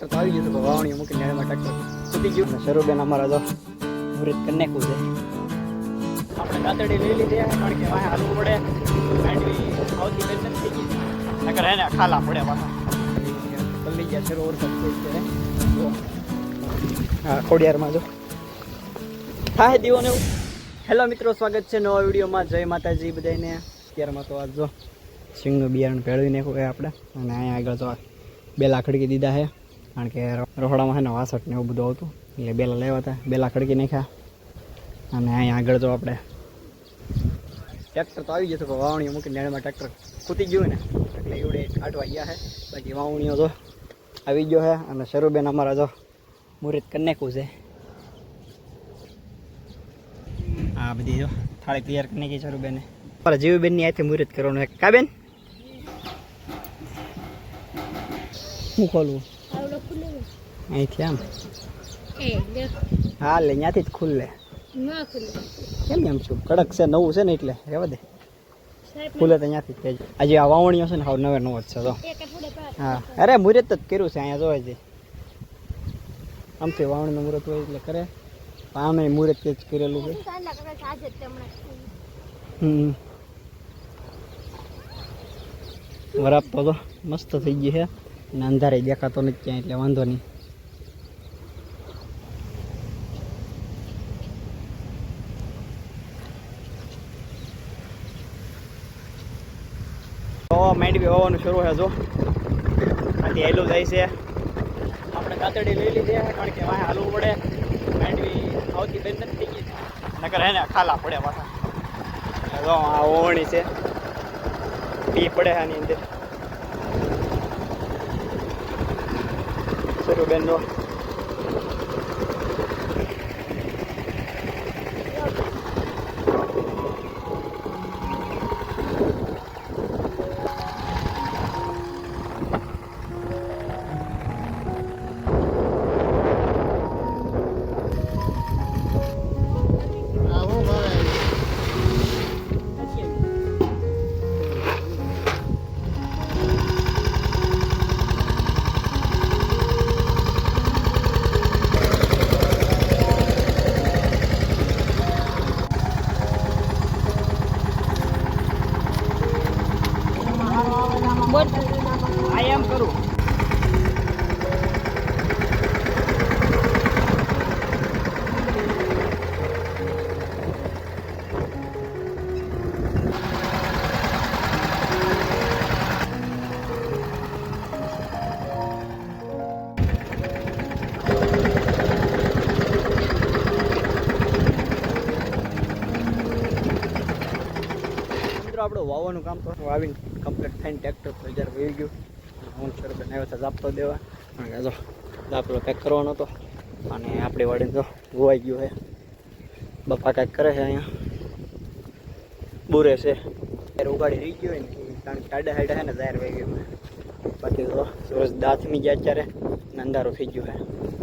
તો આવી ગયું તો મૂકીને એમાં ટ્રેક્ટર સુધી ગયું. ને શરૂબેન અમારા જો મુહૂર્ત કરી નાખ્યું છે. આપણે કાતડી લઈ લીધી કારણ કે વાંહે હાલવું પડે. માંડવી આવતી બેન થઈ ગઈ. નકર એને ખાલા પડે પાછા. પલ્લી ગયા શરૂ વરસાદ છે. હા, ખોડિયારમાં જો. થાય દીવોને હેલો મિત્રો, સ્વાગત છે નવા વિડીયોમાં. જય માતાજી બધાને અત્યારમાં તો આજ જો સિંગ બિયારણ ભેળવી નાખ્યું છે આપણે. અને અહીંયા આગળ તો બે ખડકી દીધા છે. કારણ કે રહોડામાં છે ને વાસઠ ને એવું બધું આવતું. એટલે બેલા લેવા હતા, બેલા ખડકી નાખ્યા. અને અહીંયા આગળ તો આપણે ટ્રેક્ટર તો આવી જતું પણ વાવણીઓ મૂકીને નેણમાં ટ્રેક્ટર ખૂતી ગયું ને, એટલે એવડે કાઢવા ગયા છે. બાકી વાવણીઓ તો આવી ગયો છે અને શરૂબેન અમારા જો મુહૂર્ત કરી છે. આ બધી જો થાળી તૈયાર કરી નાખી શરૂબેને. અમારા જીવીબેનની આથી મુહૂર્ત કરવાનું કા બેન? આવડો ખુલ્લે અહીંથી આમ. હા લે ત્યાંથી જ ખુલ્લે કેમ એમ છું કડક છે નવું છે ને એટલે રહેવા દે. ખુલે તો ત્યાંથી જ આજે આ વાવણીઓ છે ને હાવ નવે નવો જ છે તો હા. અરે મુહૂર્ત જ કર્યું છે અહીંયા જોવા છે આમથી વાવણીનું મુહૂર્ત હોય એટલે કરે. આમે મુહૂર્ત જ કરેલું છે. હમ. વરાપ તો મસ્ત થઈ ગઈ છે. અને અંધારે દેખાતો નથી ક્યાંય એટલે વાંધો નહીં. માંડવી, હોવાનું શરૂ છે, જો. આથી હેલું જાય છે. આપણે કાતડી લઈ લીધી કારણ કે વાંહે હાલવું પડે. માંડવી આવતી બેન નથી થઈ ગઈ. નકર એને ખાલા પડે પાછા. જો, આ ઓવણી છે. પી પડે આની અંદર. શરૂ બેન, જો. આ એમ કરું વાવવાનું કામ તો વાવીને કમ્પ્લીટ થઈને ટ્રેક્ટર બજાર વહી ગયું. હું સર બનાવ્યો હતા જાપતો દેવા. કારણ કે જો પેક કરવાનો હતો. અને આપણી વાડીને તો ગોવાઈ ગયું છે. બપા કાંઈક કરે છે અહીંયા. બુરે છે. ત્યારે ઉગાડી રહી ગયો હોય ને કારણ કે ટાડા હાડા છે ને જાહેર વહી ગયું બાકી તો સૂરજ દાંતમી ગયા અત્યારે અંધારું થઈ ગયું છે.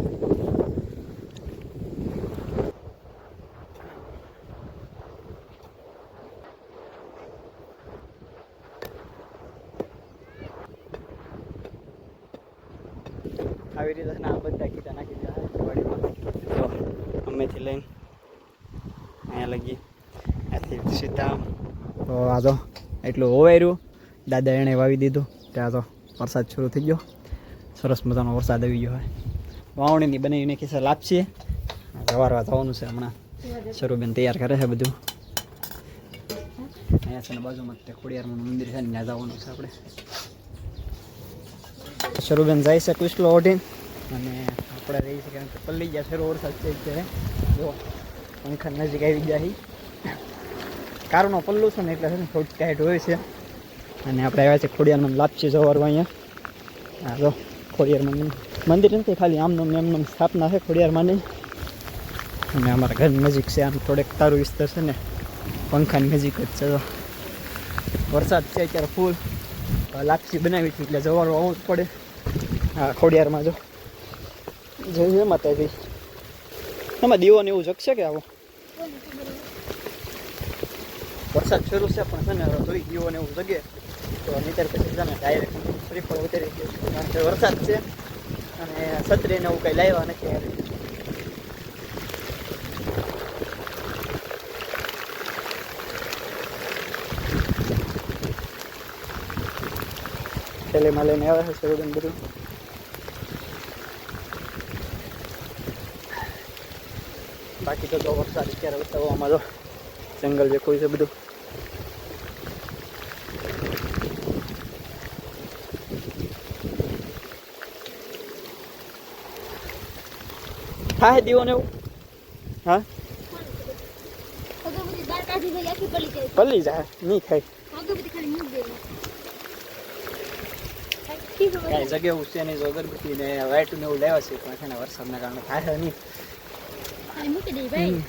આવી રીતે આ બધા કીધા નાખી દીધા વાડીમાં તો અમેથી લઈને અહીંયા લગી. ત્યાંથી સીધા તો આ તો એટલું હોવાયર્યું દાદા એણે વાવી દીધું. ત્યાં તો વરસાદ શરૂ થઈ ગયો. સરસ મજાનો વરસાદ આવી ગયો હોય. વાવણીની બનાવીને ખિસ્સા લાપશીએ સવારવા જવાનું છે હમણાં. શરૂબેન તૈયાર કરે છે બધું. અહીંયા છે ને બાજુમાં તે ખોડિયારમાંનું મંદિર છે ને ત્યાં જવાનું છે આપણે. શરૂબેન જાય છે કુશલો ઓઢીને. અને આપણે રહી છે કારણ કે પલ્લી ગયા છે વરસાદ છે અત્યારે. જો, પંખા નજીક આવી ગયા કારનો પલ્લું છે ને એટલે છે ને થોડીક ટાઈટ હોય છે. અને આપણે આવ્યા છે ખોડિયારમાં લાપસી જવારવા અહીંયા. હા જો, ખોડિયારમાં મંદિર. નથી, ખાલી આમનું એમનું સ્થાપના છે ખોડિયારમાંની અને અમારા ઘર નજીક છે, આમ થોડેક તારું વિસ્તાર છે ને, પંખાની નજીક જ છે વરસાદ છે અત્યારે ફૂલ લાપસી બનાવી હતી એટલે જવાનું આવવું જ પડે. હા, ખોડિયારમાં જો. જય જય માતાજી. એમાં દીવો ને એવું જગશે કે આવો? વરસાદ શરૂ છે, પણ છે ને ધોઈ દીવો ને એવું જગે. તો નીતર પછી ને ડાયરેક્ટ શ્રીફળ ઉતરી ગયું કારણ કે વરસાદ છે, અને છત્રી ને એવું કંઈ લાવ્યા નથી થેલીમાં લઈને આવે છે બધું. બાકી તો જો વરસાદ અત્યારે બતાવો અમારો જંગલ જે કોઈ છે બધું. થાય દીવો ને એવું? હા? પડી જાય નહીં દેવી કાંઈ જગ્યા છે નહીં અગરબત્તી ને વાઇટ ને એવું લેવા છે, પણ વરસાદના કારણે થાય નહીં. hai mức cái đi vậy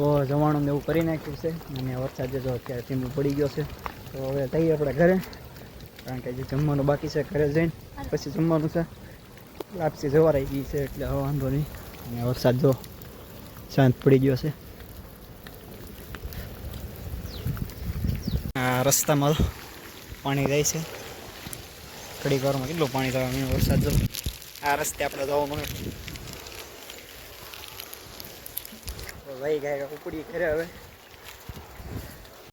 તો જવાનું ને એવું કરી નાખ્યું છે. અને વરસાદ જો અત્યારે ધીમો પડી ગયો છે. તો હવે જઈએ આપણે ઘરે. કારણ કે જે જમવાનું બાકી છે ઘરે જઈને. પછી જમવાનું છે. લાપસી જવા રહી ગઈ છે એટલે હવે વાંધો નહીં. અને વરસાદ જો શાંત પડી ગયો છે. રસ્તામાં પાણી જાય છે. ઘડીક વારમાં કેટલું પાણી થવાનું વરસાદ જો. આ રસ્તે આપણે જવાનું હોય ભાઈ ગાય ઉપડી કરે હવે.